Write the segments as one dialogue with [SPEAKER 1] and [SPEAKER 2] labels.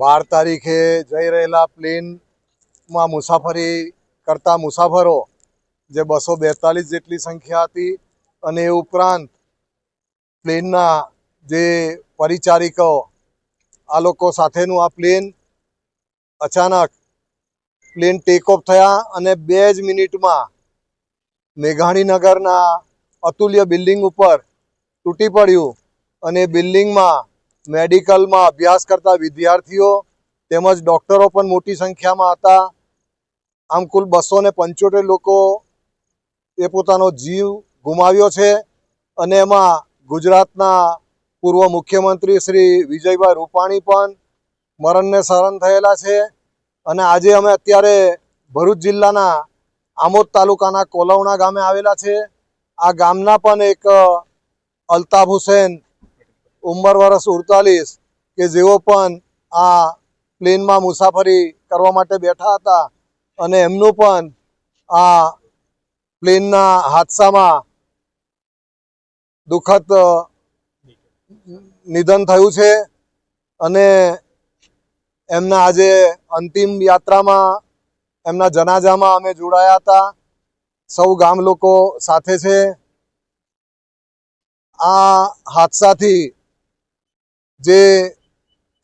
[SPEAKER 1] બાર તારીખે જઈ રહેલા પ્લેનમાં મુસાફરી કરતા મુસાફરો, જે બસો બેતાલીસ જેટલી સંખ્યા હતી અને એ ઉપરાંત પ્લેનના જે પરિચારિકો, આ લોકો સાથેનું આ પ્લેન અચાનક પ્લેન ટેક ઓફ થયા અને બે જ મિનિટમાં મેઘાણીનગરના અતુલ્ય બિલ્ડિંગ ઉપર તૂટી પડ્યું અને બિલ્ડિંગમાં મેડિકલમાં અભ્યાસ કરતા વિદ્યાર્થીઓ તેમજ ડૉક્ટરો પણ મોટી સંખ્યામાં હતા. આમ કુલ બસો ને પંચોતેર લોકો એ પોતાનો જીવ ગુમાવ્યો છે અને એમાં ગુજરાતના પૂર્વ મુખ્યમંત્રી શ્રી વિજયભાઈ રૂપાણી પણ મરણને શરણ થયેલા છે અને આજે અમે અત્યારે ભરૂચ જિલ્લાના આમોદ તાલુકાના કોલવણા ગામે આવેલા છે. આ ગામના પણ એક અલ્તાફ હુસેન ઉંમર વર્ષ ઉડતાલીસ કે જેઓ પણ આ પ્લેનમાં મુસાફરી કરવા માટે બેઠા હતા અને એમનું પણ આ પ્લેનના હાદસામાં દુઃખદ નિધન થયું છે અને એમના આજે અંતિમ યાત્રામાં એમના જનાજામાં અમે જોડાયા હતા. સૌ ગામ લોકો સાથે છે. આ હાદસાથી જે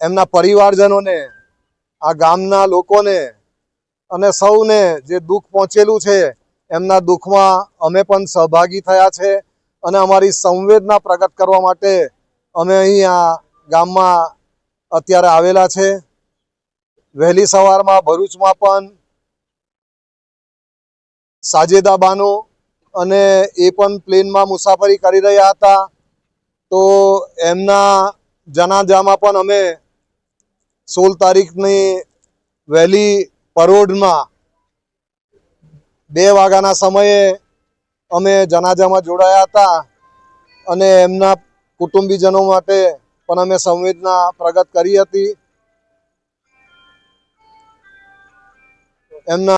[SPEAKER 1] એમના પરિવારજનોને, આ ગામના લોકોને અને સૌને જે દુઃખ પહોંચેલું છે, એમના દુઃખમાં અમે પણ સહભાગી થયા છે અને અમારી સંવેદના પ્રગટ કરવા માટે અમે અહીં આ ગામમાં અત્યારે આવેલા છે. વહેલી સવારમાં ભરૂચમાં પણ સાજેદા બાનો અને એ પણ પ્લેનમાં મુસાફરી કરી રહ્યા હતા. તો એમના જનાજામાં પણ અમે સોળ તારીખની વહેલી પરોઢમાં બે વાગ્યાના સમયે અમે જનાજામાં જોડાયા હતા અને એમના કુટુંબીજનો માટે પણ અમે સંવેદના પ્રગટ કરી હતી. એમના